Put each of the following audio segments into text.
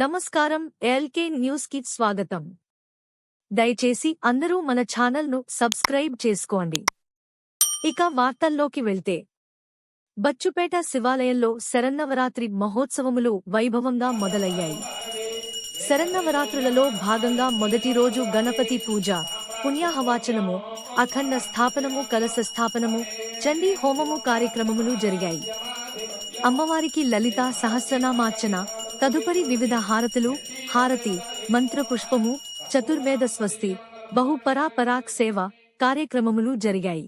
నమస్కారం ఎల్కే న్యూస్కి స్వాగతం. దయచేసి అందరూ మన ఛానల్ను సబ్స్క్రైబ్ చేసుకోండి. ఇక వార్తల్లోకి వెళ్తే బచ్చుపేట శివాలయంలో శరన్నవరాత్రి మహోత్సవములు వైభవంగా మొదలయ్యాయి. శరన్నవరాత్రులలో భాగంగా మొదటి రోజు గణపతి పూజ పుణ్యాహవాచనము అఖండ స్థాపనము కలశ స్థాపనము చండీ హోమము కార్యక్రమములు జరిగాయి. అమ్మవారికి లలిత సహస్రనామార్చన తదుపరి వివిధ హారతులు హారతి మంత్రపుష్పము చతుర్వేద స్వస్తి బహుపరాపరాక్ సేవ కార్యక్రమములు జరిగాయి.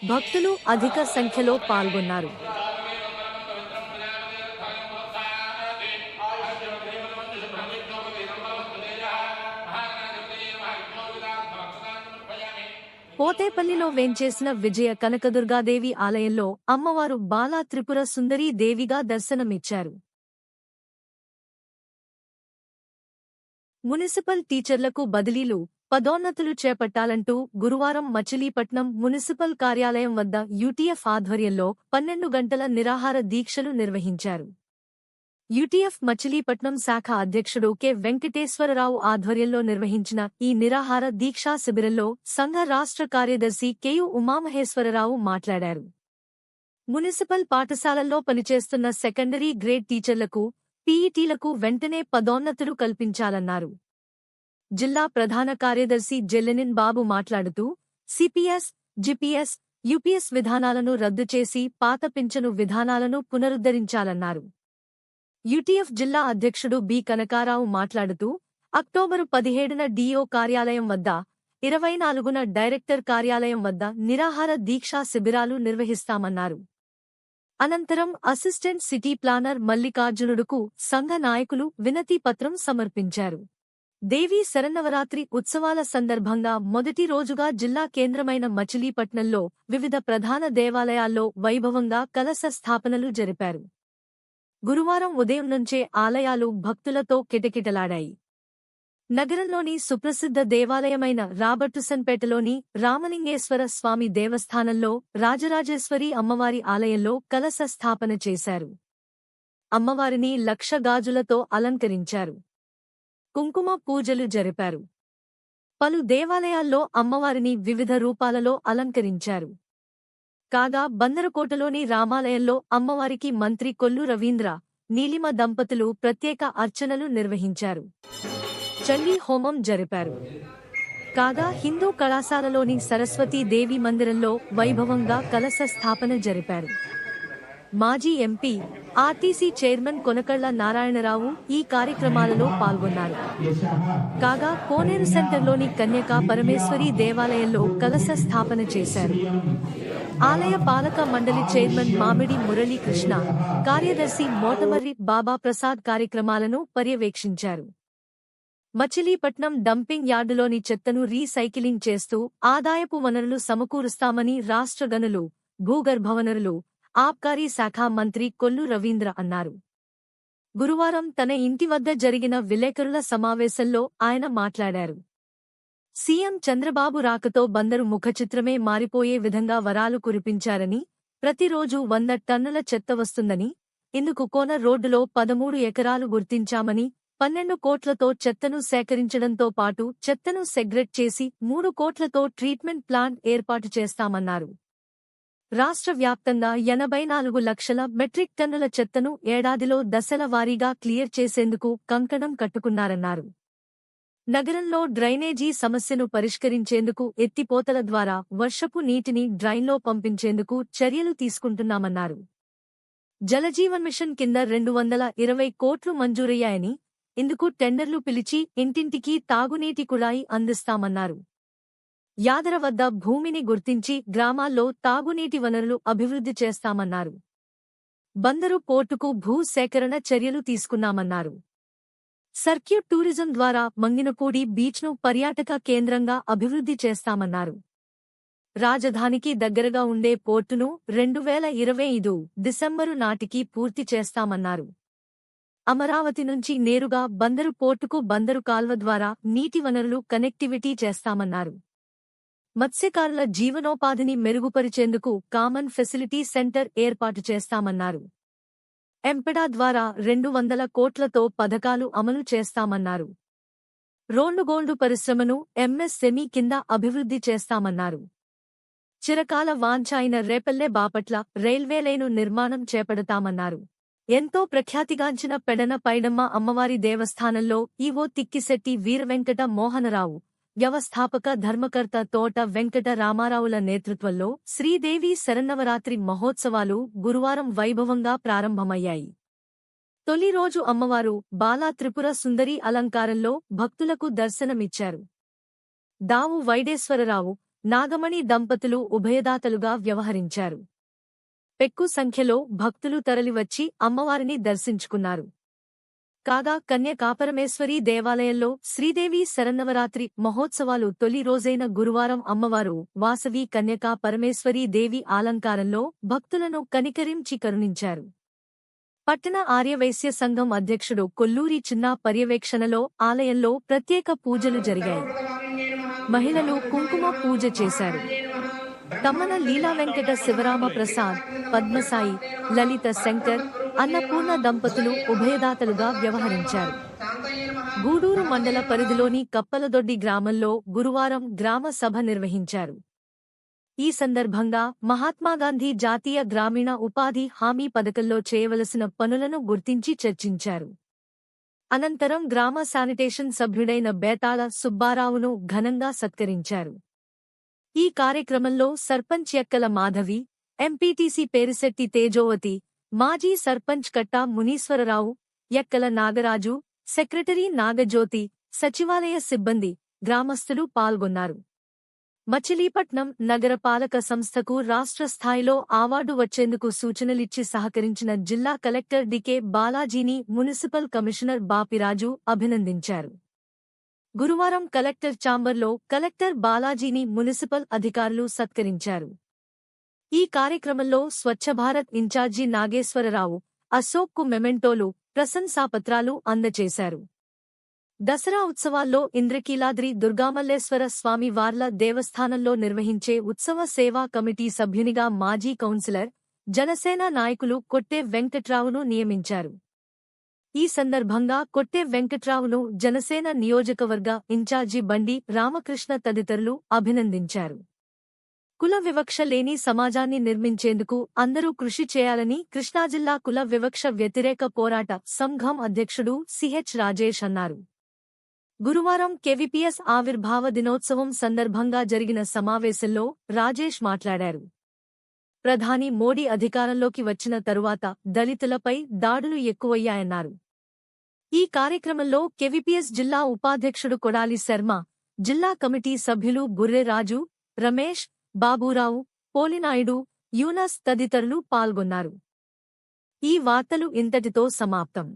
భక్తులు అధిక సంఖ్యలో పాల్గొన్నారు. పోతేపల్లిలో వేంచేసిన విజయ కనకదుర్గాదేవి ఆలయంలో అమ్మవారు బాలా త్రిపుర సుందరీ దేవిగా దర్శనమిచ్చారు. మున్సిపల్ టీచర్లకు బదిలీలు పదోన్నతులు చేపట్టాలంటూ గురువారం మచిలీపట్నం మున్సిపల్ కార్యాలయం వద్ద యూటీఎఫ్ ఆధ్వర్యంలో పన్నెండు గంటల నిరాహార దీక్షలు నిర్వహించారు. యూటీఎఫ్ మచిలీపట్నం శాఖ అధ్యక్షుడు కె. వెంకటేశ్వరరావు ఆధ్వర్యంలో నిర్వహించిన ఈ నిరాహార దీక్షా శిబిరంలో సంఘ రాష్ట్ర కార్యదర్శి కెయు ఉమామహేశ్వరరావు మాట్లాడారు. మున్సిపల్ పాఠశాలల్లో పనిచేస్తున్న సెకండరీ గ్రేడ్ టీచర్లకు పీఈటీలకు వెంటనే పదోన్నతులు కల్పించాలన్నారు. జిల్లా ప్రధాన కార్యదర్శి జెల్లెనిన్ బాబు మాట్లాడుతూ సిపిఎస్ జిపిఎస్ యుపిఎస్ విధానాలను రద్దు చేసి పాత పింఛను విధానాలను పునరుద్ధరించాలన్నారు. యుటిఎఫ్ జిల్లా అధ్యక్షుడు బి కనకారావు మాట్లాడుతూ అక్టోబరు పదిహేడున డిఓ కార్యాలయం వద్ద ఇరవై నాలుగున డైరెక్టర్ కార్యాలయం వద్ద నిరాహార దీక్షా శిబిరాలు నిర్వహిస్తామన్నారు. అనంతరం అసిస్టెంట్ సిటీ ప్లానర్ మల్లికార్జునుడుకు సంఘ నాయకులు వినతి పత్రం సమర్పించారు. దేవీ శరన్నవరాత్రి ఉత్సవాల సందర్భంగా మొదటి రోజుగా జిల్లా కేంద్రమైన మచిలీపట్నంలో వివిధ ప్రధాన దేవాలయాల్లో వైభవంగా కలశ స్థాపనలు జరిపారు. గురువారం ఉదయం నుంచే ఆలయాలు భక్తులతో కిటకిటలాడాయి. నగరంలోని సుప్రసిద్ధ దేవాలయమైన రాబర్టుసన్పేటలోని రామలింగేశ్వర స్వామి దేవస్థానంలో రాజరాజేశ్వరి అమ్మవారి ఆలయంలో కలశ స్థాపన చేశారు. అమ్మవారిని లక్ష గాజులతో అలంకరించారు. కుంకుమ పూజలు జరిపారు. పలు దేవాలయాల్లో అమ్మవారిని వివిధ రూపాలలో అలంకరించారు. కాగా బందరకోటలోని రామాలయంలో అమ్మవారికి మంత్రి కొల్లు రవీంద్ర నీలిమ దంపతులు ప్రత్యేక అర్చనలు నిర్వహించారు. చండీ హోమం జరిపారు. కాగా హిందూ కళాశాలలోని సరస్వతీ దేవి మందిరంలో వైభవంగా కలశ స్థాపన జరిపారు. మాజీ MP RTC chairman Konakalla Narayanarao ఈ కార్యక్రమాలలో పాల్గొన్నారు. కాగా కోనేరు సెంటర్లోని కన్యకా పరమేశ్వరి దేవాలయంలో కలశ స్థాపన చేశారు. ఆలయ పాలక మండలి చైర్మన్ మామిడి మురళీకృష్ణ కార్యదర్శి మోటమర్రి బాబా ప్రసాద్ కార్యక్రమాలను పర్యవేక్షించారు. మచిలీపట్నం డంపింగ్ యార్డులోని చెత్తను రీసైకిలింగ్ చేస్తూ ఆదాయపు వనరులు సమకూరుస్తామని రాష్ట్ర గనులు భూగర్భ వనరులు ఆబ్కారీ శాఖ మంత్రి కొల్లు రవీంద్ర అన్నారు. గురువారం తన ఇంటి వద్ద జరిగిన విలేకరుల సమావేశంలో ఆయన మాట్లాడారు. సీఎం చంద్రబాబు రాకతో బందరు ముఖచిత్రమే మారిపోయే విధంగా వరాలు కురిపించారని ప్రతిరోజు వంద టన్నుల చెత్త వస్తుందని ఇందుకు కోన రోడ్డులో పదమూడు ఎకరాలు గుర్తించామని పన్నెండు కోట్లతో చెత్తను సేకరించడంతో పాటు చెత్తను సెగ్రెట్ చేసి మూడు కోట్లతో ట్రీట్మెంట్ ప్లాంట్ ఏర్పాటు చేస్తామన్నారు. రాష్ట్ర వ్యాప్తంగా ఎనభై నాలుగు లక్షల మెట్రిక్ టన్నుల చెత్తను ఏడాదిలో దశల వారీగా క్లియర్ చేసేందుకు కంకణం కట్టుకున్నారన్నారు. నగరంలో డ్రైనేజీ సమస్యను పరిష్కరించేందుకు ఎత్తిపోతల ద్వారా వర్షపు నీటిని డ్రైన్లో పంపించేందుకు చర్యలు తీసుకుంటున్నామన్నారు. జలజీవన్ మిషన్ కింద రెండు వందల ఇరవై కోట్లు మంజూరయ్యాయని ఇందుకు టెండర్లు పిలిచి ఇంటింటికి తాగునీటి కుళాయి అందిస్తామన్నారు. యాదర వద్ద భూమిని గుర్తించి గ్రామాల్లో తాగునీటి వనరులు అభివృద్ధి చేస్తామన్నారు. బందరు పోర్టుకు భూ సేకరణ చర్యలు తీసుకున్నామన్నారు. సర్క్యూట్ టూరిజం ద్వారా మంగినపూడి బీచ్ను పర్యాటక కేంద్రంగా అభివృద్ధి చేస్తామన్నారు. రాజధానికి దగ్గరగా ఉండే పోర్టును రెండు వేల ఇరవై ఐదు డిసెంబరు నాటికి పూర్తి చేస్తామన్నారు. అమరావతి నుంచి నేరుగా బందరు పోర్టుకు బందరు కాల్వ ద్వారా నీటి వనరులు కనెక్టివిటీ చేస్తామన్నారు. మత్స్యకారుల జీవనోపాధిని మెరుగుపరిచేందుకు కామన్ ఫెసిలిటీ సెంటర్ ఏర్పాటు చేస్తామన్నారు. ఎంపెడా ద్వారా రెండు వందల కోట్లతో పథకాలు అమలు చేస్తామన్నారు. రోండుగోండు పరిశ్రమను ఎంఎస్ఎంఈ కింద అభివృద్ధి చేస్తామన్నారు. చిరకాల వాంఛ అయిన రేపల్లె బాపట్ల రైల్వే లైను నిర్మాణం చేపడతామన్నారు. ఎంతో ప్రఖ్యాతిగాంచిన పెడన పైడమ్మ అమ్మవారి దేవస్థానంలో ఈవో తిక్కిశెట్టి వీరవెంకట మోహనరావు వ్యవస్థాపక ధర్మకర్త తోట వెంకట రామారావుల నేతృత్వంలో శ్రీదేవి శరన్నవరాత్రి మహోత్సవాలు గురువారం వైభవంగా ప్రారంభమయ్యాయి. తొలి రోజు అమ్మవారు బాలా త్రిపుర సుందరి అలంకారంలో భక్తులకు దర్శనమిచ్చారు. దావు వైడేశ్వరరావు నాగమణి దంపతులు ఉభయదాతలుగా వ్యవహరించారు. పెక్కు సంఖ్యలో భక్తులు తరలివచ్చి అమ్మవారిని దర్శించుకున్నారు. కాగా కన్యకాపరమేశ్వరీ దేవాలయంలో శ్రీదేవి శరన్నవరాత్రి మహోత్సవాలు తొలి రోజైన గురువారం అమ్మవారు వాసవి కన్యకా పరమేశ్వరీ దేవి ఆలంకారంలో భక్తులను కనికరించి కరుణించారు. పట్టణ ఆర్యవైశ్య సంఘం అధ్యక్షుడు కొల్లూరి చిన్న పర్యవేక్షణలో ఆలయంలో ప్రత్యేక పూజలు జరిగాయి. మహిళలు కుంకుమ పూజ చేశారు. తమ్మన లీలా వెంకట శివరామ ప్రసాద్ పద్మసాయి లలిత శంకర్ అన్నపూర్ణ దంపతులు ఉభయదాతలుగా వ్యవహరించారు. గూడూరు మండల పరిధిలోని కప్పలదొడ్డి గ్రామంలో గురువారం గ్రామ సభ నిర్వహించారు. ఈ సందర్భంగా మహాత్మాగాంధీ జాతీయ గ్రామీణ ఉపాధి హామీ పథకంలో చేయవలసిన పనులను గుర్తించి చర్చించారు. అనంతరం గ్రామ శానిటేషన్ సభ్యుడైన బేతాళ సుబ్బారావును ఘనంగా సత్కరించారు. ఈ కార్యక్రమంలో సర్పంచ్ ఎక్కల మాధవి ఎంపీటీసీ పేరిశెట్టి తేజోవతి మాజీ సర్పంచ్ కట్టా మునీశ్వరరావు ఎక్కల నాగరాజు సెక్రటరీ నాగజ్యోతి సచివాలయ సిబ్బంది గ్రామస్తులు పాల్గొన్నారు. మచిలీపట్నం నగరపాలక సంస్థకు రాష్ట్ర స్థాయిలో అవార్డు వచ్చేందుకు సూచనలిచ్చి సహకరించిన జిల్లా కలెక్టర్ డికే బాలాజీని మున్సిపల్ కమిషనర్ బాపిరాజు అభినందించారు. గురువారం కలెక్టర్ ఛాంబర్లో కలెక్టర్ బాలాజీని మున్సిపల్ అధికారులు సత్కరించారు. ఈ కార్యక్రమంలో స్వచ్ఛభారత్ ఇన్ఛార్జి నాగేశ్వరరావు అశోక్కు మెమెంటోలు ప్రశంసాపత్రాలు అందజేశారు దసరా ఉత్సవాల్లో ఇంద్రకీలాద్రి దుర్గామల్లేశ్వర స్వామి వార్ల దేవస్థానంలో నిర్వహించే ఉత్సవ సేవా కమిటీ సభ్యునిగా మాజీ కౌన్సిలర్ జనసేన నాయకులు కొట్టే వెంకట్రావును నియమించారు. ఈ సందర్భంగా కొట్టే వెంకట్రావును జనసేన నియోజకవర్గ ఇన్ఛార్జి బండి రామకృష్ణ తదితరులు అభినందించారు. కుల వివక్ష లేని సమాజాన్ని నిర్మించేందుకు అందరూ కృషి చేయాలని కృష్ణాజిల్లా కుల వివక్ష వ్యతిరేక పోరాట సంఘం అధ్యక్షుడు సిహెచ్ రాజేష్ అన్నారు. గురువారం కెవిపిఎస్ ఆవిర్భావ దినోత్సవం సందర్భంగా జరిగిన సమావేశంలో రాజేష్ మాట్లాడారు. ప్రధాని మోడీ అధికారంలోకి వచ్చిన తరువాత దళితులపై దాడులు ఎక్కువయ్యాయన్నారు. ఈ కార్యక్రమంలో కెవిపిఎస్ జిల్లా ఉపాధ్యక్షుడు కొడాలి శర్మ జిల్లా కమిటీ సభ్యులు గుర్రెరాజు రమేష్ బాబూరావు పోలినాయుడు యూనస్ తదితరులు పాల్గొన్నారు. ఈ వార్తలు ఇంతటితో సమాప్తం.